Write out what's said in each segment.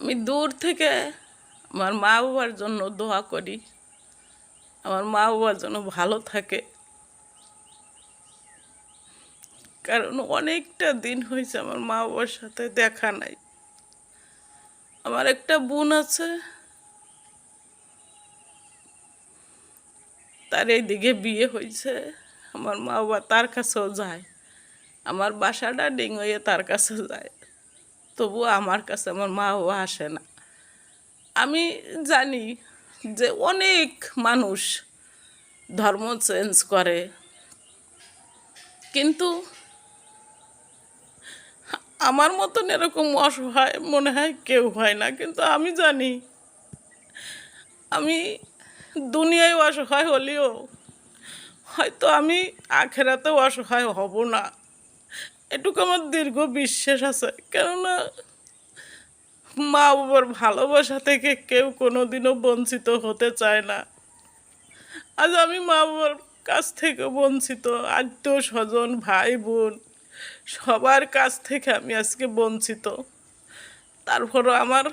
আমি দূর থেকে আমার মা বাবার জন্য দোয়া করি। আমার মা বাবার জন্য ভালো থাকে। কারণ অনেকটা দিন হয়েছে আমার মা বাবার সাথে দেখা নাই। আমার একটা বোন আছে। তার এইদিকে বিয়ে হয়েছে। আমার মা বাবা তার কাছেও যায়। আমার বাসাটা ডিঙ্গইয়ে তার কাছে যায়। তবু আমার কাছে আমার মা বাবা আসে না। আমি জানি যে অনেক মানুষ ধর্ম চেঞ্জ করে, কিন্তু আমার মতন এরকম অসহায় মনে হয় কেউ হয় না। কিন্তু আমি জানি, আমি দুনিয়ায় অসহায় হলেও হয়তো আমি আখেরাতেও অসহায় হব না। এটুকু আমার দীর্ঘ বিশ্বাস আছে। কেননা মা বাবার ভালোবাসা থেকে কেউ কোনোদিনও বঞ্চিত হতে চায় না। আজ আমি মা বাবার কাছ থেকে বঞ্চিত আত্মীয় স্বজন ভাই বোন সবার কাছ থেকে আমি আজকে বঞ্চিত। তারপরও আমার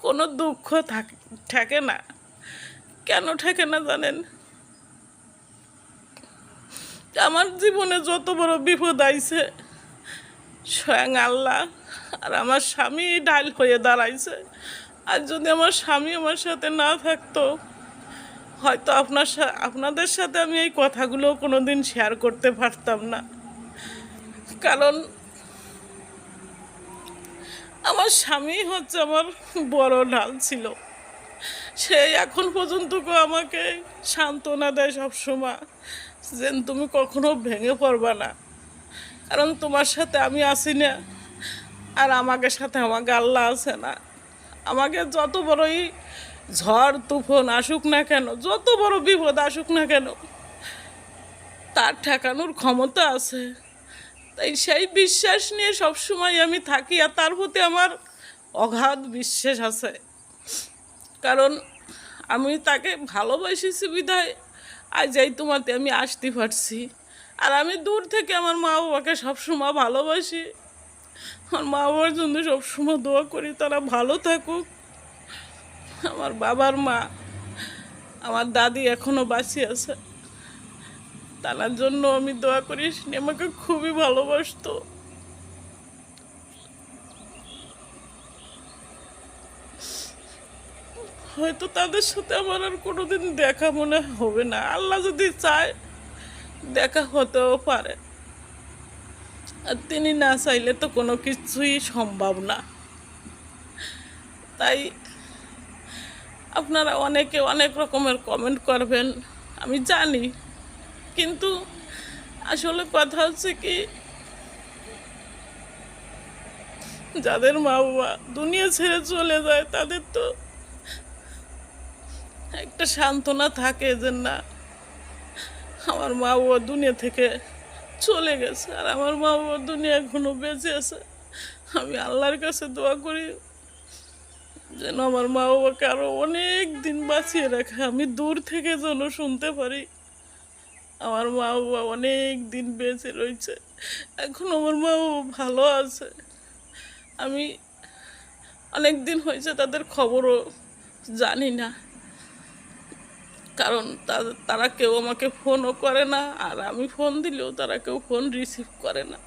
কোনো দুঃখ থাকে না। কেন থাকে না জানেন? আমার জীবনে যত বড় বিপদ আইছে স্বয়ং আল্লাহ। আর আমার স্বামী ডাল হয়ে দাঁড়াইছে। আর যদি আমার স্বামী আমার সাথে না থাকতো, হয়তো আপনার আপনাদের সাথে আমি এই কথাগুলো কোনো দিন শেয়ার করতে পারতাম না। কারণ আমার স্বামী হচ্ছে আমার বড় ঢাল ছিল। সে এখন পর্যন্ত আমাকে সান্ত্বনা দেয় সবসময়। যে তুমি কখনো ভেঙে পড়বা না। কারণ তোমার সাথে আমি আছি না। আর আমাকে সাথে আমাকে আল্লাহ আছে না। আমাকে যত বড়ই ঝড়, তুফান আসুক না কেন, যত বড় বিপদ আসুক না কেন, তার ঠেকানোর ক্ষমতা আছে। তাই সেই বিশ্বাস নিয়ে সবসময় আমি থাকি আর তার প্রতি আমার অগাধ বিশ্বাস আছে। কারণ আমি তাকে ভালোবাসিছি বিধায় আজ এই তোমাতে আমি আসতে পারছি। আর আমি দূর থেকে আমার মা বাবাকে সবসময় ভালোবাসি। আমার মা বাবার জন্য সবসময় দোয়া করি, তারা ভালো থাকুক। আমার বাবার মা, আমার দাদি এখনও বাঁচি আছে। তার জন্য আমি দোয়া করি সিনেমাকে খুবই ভালোবাসতো। হয়তো তাদের সাথে আমার আর কোনোদিন দেখা মনে হবে না। আল্লাহ যদি চায় দেখা হতেও পারে। আর তিনি না চাইলে তো কোনো কিছুই সম্ভব না। তাই আপনারা অনেকে অনেক রকমের কমেন্ট করবেন, আমি জানি। কিন্তু আসলে কথা হচ্ছে কি, যাদের মা বাবা দুনিয়া ছেড়ে চলে যায়, তাদের তো একটা সান্ত্বনা থাকে যে না আমার মা বাবা দুনিয়া থেকে চলে গেছে, আর আমার মা বাবা দুনিয়া এখনও বেঁচে আছে। আমি আল্লাহর কাছে দোয়া করি যেন আমার মা বাবাকে আরও অনেক দিন বাঁচিয়ে রাখে, আমি দূর থেকে যেন শুনতে পারি। আমার মা বাবা অনেক দিন বেঁচে রয়েছে, এখন আমার মা বাবা ভালো আছে। আমি অনেক দিন হয়েছে তাদের খবরও জানি না। কারণ তারা কেউ আমাকে ফোনও করে না, আর আমি ফোন দিলেও তারা কেউ ফোন রিসিভ করে না।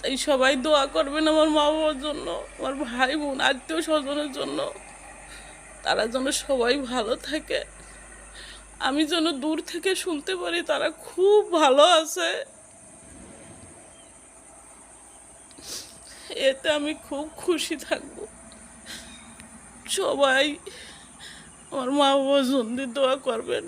তাই সবাই দোয়া করবেন আমার মা বাবার জন্য, আমার ভাই বোন আত্মীয় স্বজনের জন্য। তারা যেন সবাই ভালো থাকে। আমি যেন দূর থেকে শুনতে পারি তারা খুব ভালো আছে। এতে আমি খুব খুশি থাকব। সবাই আমার মা বাবা সন্ধি দোয়া করবেন।